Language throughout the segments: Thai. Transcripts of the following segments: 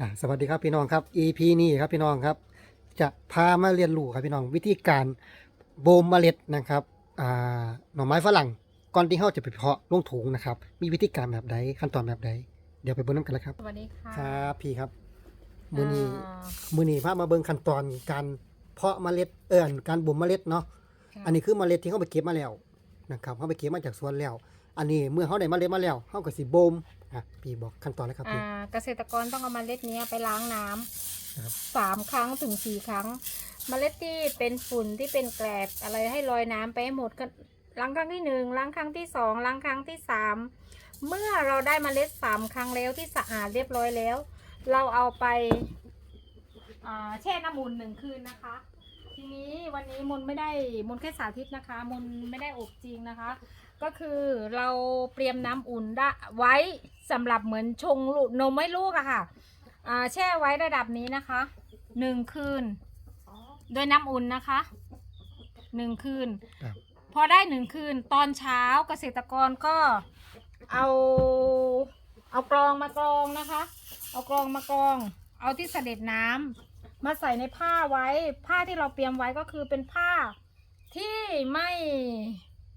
อ่าสวัสดีครับพี่น้องครับ EP นี้ครับพี่น้องครับ จะพามาเรียนรู้ครับพี่น้องวิธีการโบมเมล็ดนะครับอ่าหน่อไม้ฝรั่งก่อนที่เขาจะไปเพาะลงถุงนะครับ มีวิธีการแบบใดขั้นตอนแบบใดเดี๋ยวไปเบิ่งน้ำกันเลยครับสวัสดีค่ะครับพี่ครับมือนี้อ่ามือนี้พามาเบิ่งขั้นตอนการเพาะเมล็ดเอิ้นการบ่มเมล็ดเนาะค่ะอันนี้คือเมล็ดที่เขาไปเก็บมาแล้วนะครับเขาไปเก็บมาจากสวนแล้ว อันนี้เมื่อเขาได้เมล็ดมาแล้วเขาก็สิบ่มอะพี่บอกขั้นตอนเลยครับอ่าพี่เกษตรกรต้องเอาเมล็ดเนี้ยไปล้างน้ำครับสามครั้งถึงสี่ครั้ง เมล็ดที่เป็นฝุ่นที่เป็นแกลบอะไรให้ลอยน้ำไปให้หมดก็ล้างครั้งที่หนึ่งล้างครั้งที่สองล้างครั้งที่สามเมื่อเราได้เมล็ดสามครั้งแล้วที่สะอาดเรียบร้อยแล้ว เราเอาไปอ่าแช่น้ำอุ่นหนึ่งคืนนะคะ ทีนี้วันนี้มนไม่ได้มนแค่สาธิตนะคะ มนไม่ได้อบจริงนะคะ ก็คือเราเตรียมน้ำอุ่นได้ไว้สำหรับเหมือนชงลูกนมไม่ลูกอะค่ะอ่าแช่ไว้ระดับนี้นะคะหนึ่งคืนโดยน้ำอุ่นนะคะหนึ่งคืนครับพอได้หนึ่งคืนตอนเช้าเกษตรกรก็เอาเอากรองมากรองนะคะ เอากรองมากรอง เอาที่เสด็จน้ำ มาใส่ในผ้าไว้ ผ้าที่เราเตรียมไว้ก็คือเป็นผ้าที่ไม่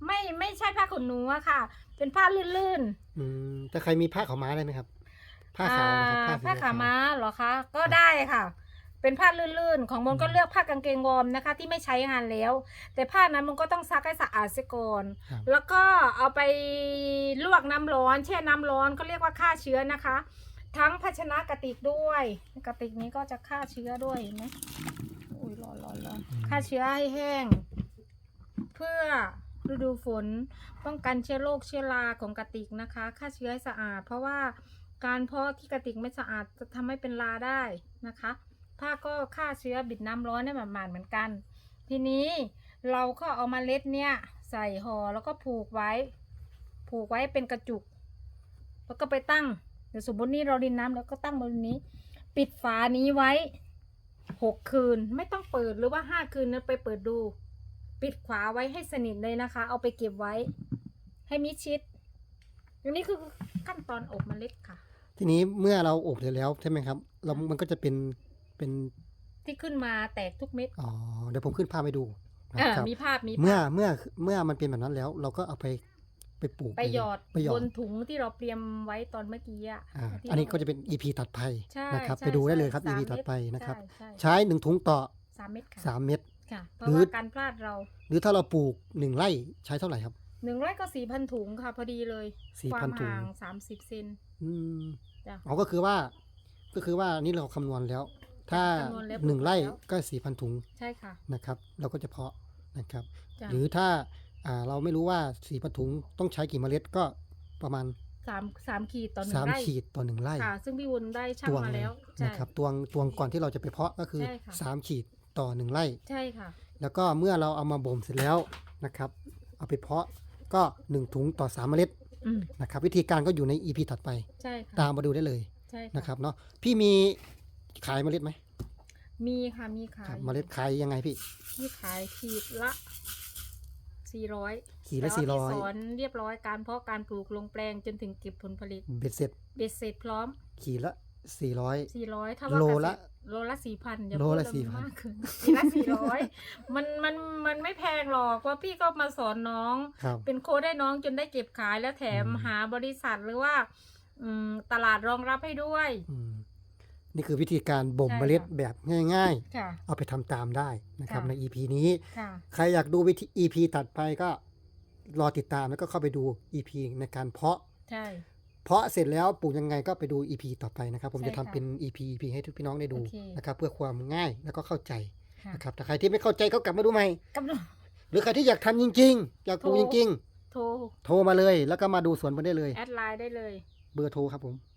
ไม่ไม่ใช่ผ้าขนหนูอะค่ะ เป็นผ้าลื่นอืมแต่ใครมีผ้าขาวม้าได้ไหมครับ ๆผ้าขาวนะครับอ่สีผ้าขาวม้าเหรอคะก็ได้ค่ะ เป็นผ้าลื่นๆ ของมนก็เลือกผ้ากางเกงวอร์มนะคะ ที่ไม่ใช้งานแล้ว แต่ผ้านั้นมันก็ต้องซักให้สะอาดเสียก่อน ครับแล้วก็เอาไปลวกน้ำร้อน แช่น้ำร้อนก็เรียกว่าฆ่าเชื้อนะคะ ทั้งภาชนะกระติกด้วยกระติกนี้ก็จะฆ่าเชื้อด้วยเห็นไหมอุ้ยร้อนร้อนร้อนฆ่าเชื้อให้แห้ง เพื่อฤดูฝนป้องกันเชื้อโรคเชื้อราของกระติกนะคะฆ่าเชื้อให้สะอาด เพราะว่าการเพาะที่กระติกไม่สะอาดจะทำให้เป็นราได้นะคะผ้าก็ฆ่าเชื้อบิดน้ำร้อนได้หมาดๆเหมือนกัน ทีนี้เราก็เอามาเล็ดเนี่ยใส่ห่อแล้วก็ผูกไว้ ผูกไว้เป็นกระจุก แล้วก็ไปตั้ง เดี๋ยวสมมตินี่เราดินน้ำแล้วก็ตั้งบนนี้ ปิดฝานี้ไว้หกคืนไม่ต้องเปิดหรือว่าห้าคืนนั้นไปเปิดดู ปิดฝาไว้ให้สนิทเลยนะคะ เอาไปเก็บไว้ ให้มิดชิดอันนี้คือขั้นตอนอบเมล็ดค่ะ ทีนี้เมื่อเราอบเสร็จแล้วใช่ไหมครับเรามันก็จะเป็นเป็นที่ขึ้นมาแตกทุกเม็ดอ๋อเดี๋ยวผมขึ้นภาพให้ดูนะเออครับมีภาพมีเมื่อภาพเมื่อเมื่อมันเป็นแบบนั้นแล้ว เราก็เอาไป ไปปลูกไปหยอดไปหยอบดนถุงที่เราเตรียมไว้ตอนเมื่อกี้อะอ่าที่อันนี้เราก็จะเป็น EP ถัดไปใช่นะครับ ใช่ไปดูได้เลยครับ ใช่ EP สามถัดเม็ดไปนะครับ ใช่ใช่ใช้หนึ่งถุงต่อสามเม็ดค่ะสามเม็ด ค่ะเพหรืราะอ ว่าการพลาดเราหรือถ้าเราปลูกหนึ่งไร่ใช้เท่าไหร่ครับหนึ่งไร่ก็สี่พันถุงค่ะ พอดีเลย4,000ความถุงห่างสามสิบเซน อืมจ้ะอ๋อก็คือว่า ก็คือว่านี่เราคำนวณแล้ว ถ้าคำนวณแล้วหนึ่งไร่แล้ว ก็สี่พันถุงใช่ค่ะ นะครับ เราก็จะเพาะนะครับ จ้ะหรือถ้า อ่า เราไม่รู้ว่าสี่พันถุงต้องใช้กี่เมล็ดก็ประมาณสามสามขีดต่อหนึ่สางมไร่ขีดต่อหนึ่งไร่ค่ะ ซึ่งพี่วุ้นได้ช่างตวงมาเลยแล้วใช่ นะครับตวงตวงก่อนที่เราจะไปเพาะก็คือใช่ค่ะ สามขีดต่อหนึ่งไร่ ใช่ค่ะ แล้วก็เมื่อเราเอามาบ่มเสร็จแล้วนะครับ เอาไปเพาะก็หนึ่งถุงต่อสามเมล็ดอืมนะครับ วิธีการก็อยู่ใน EP ถัดไป ใช่ค่ะตามมาดูได้เลยใช่ค่ะนะครับเนาะพี่มีขายเมล็ดไหมมีค่ะมีขาครัยบเมล็ดขายยังไงพี่ มีขายขีดละ สี่ร้อยขีดละสี่ร้อยสอนเรียบร้อยการเพาะการปลูกลงแปลงจนถึงเก็บผลผลิต เบ็ดเสร็จ เบ็ดเสร็จพร้อม ขีดละสี่ร้อยสี่ร้อยถ้าว่าโลเกษตรละโลละสี่พันอย่าโลพูดละเลย4,000มากเกินขีดละสี่ร้อยมันมันมันไม่แพงหรอกว่าะพี่ก็มาสอนน้องครับเป็นโค้ดให้น้องจนได้เก็บขายแล้วแถมอืมหาบริษัทหรือว่าอืมตลาดรองรับให้ด้วยอืม นี่คือวิธีการบ่มใช่เมล็ดค่ะแบบง่ายค่ะๆเอาไปทำตามได้นะครับค่ะใน EP นี้ค่ะใครอยากดูวิธี EP ตัดไปก็รอติดตามแล้วก็เข้าไปดู EP ในการเพาะใช่เพาะเสร็จแล้วปลูกยังไงก็ไปดู EP ต่อไปนะครับ ผมใช่จะทำค่ะเป็น EP EP ให้ทุกพี่น้องได้ดูโอเคนะครับ เพื่อความง่ายแล้วก็เข้าใจค่ะนะครับแต่ใครที่ไม่เข้าใจก็กลับมาดูใหม่กำลังหรือใครที่อยากทำจริง ๆ อยากปลูกโทจรริงโทรๆโทรมาเลย แล้วก็มาดูสวนผมได้เลย แอดไลน์ได้เลย เบอร์โทรครับผมอ่า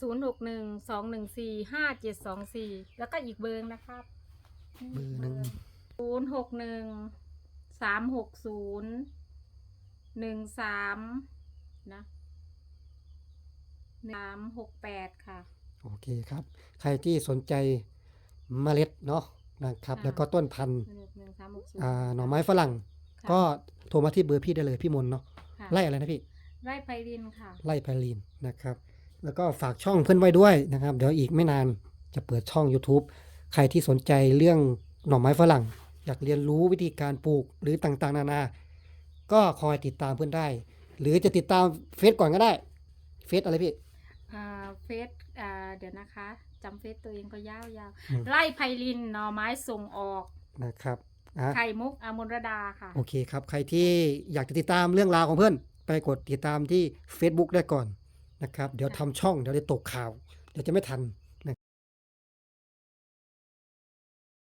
ศูนย์หกหนึ่งสองหนึ่งสี่ห้าเจ็ดสองสี่แล้วก็อีกเบอร์นะครับเบอร์หนึ่งศูนย์หกหนึ่งสามหกศูนย์หนึ่งสามนะสามหกแปดค่ะ โอเคครับ ใครที่สนใจเมล็ดเนาะนะครับค่ะแล้วก็ต้นพันธุ์หนึ่งหนึ่งสามหกศูนย์อ่าหน่อไม้ฝรั่งค่ะก็โทรมาที่เบอร์พี่ได้เลยพี่มนต์เนาะค่ะไล่อะไรนะพี่ไร่ไพรินค่ะ ไล่ไพลีนนะครับ แล้วก็ฝากช่องเพื่อนไว้ด้วยนะครับ เดี๋ยวอีกไม่นานจะเปิดช่อง YouTube ใครที่สนใจเรื่องหน่อไม้ฝรั่ง อยากเรียนรู้วิธีการปลูกหรือต่างๆ นานา ก็คอยติดตามเพื่อนได้ หรือจะติดตามเฟซก่อนก็ได้เฟซอะไรพี่อ่าเฟซอ่าเดี๋ยวนะคะจำเฟซตัวเองก็ยาวอืมๆไล่ไพลินหน่อไม้ส่งออกนะครับอะไข่มุกอมรดาค่ะ โอเคครับ ใครที่อยากจะติดตามเรื่องราวของเพื่อน ไปกดติดตามที่ Facebook ได้ก่อน นะครับ เดี๋ยวทำช่องเดี๋ยวได้ตกข่าว เดี๋ยวจะไม่ทัน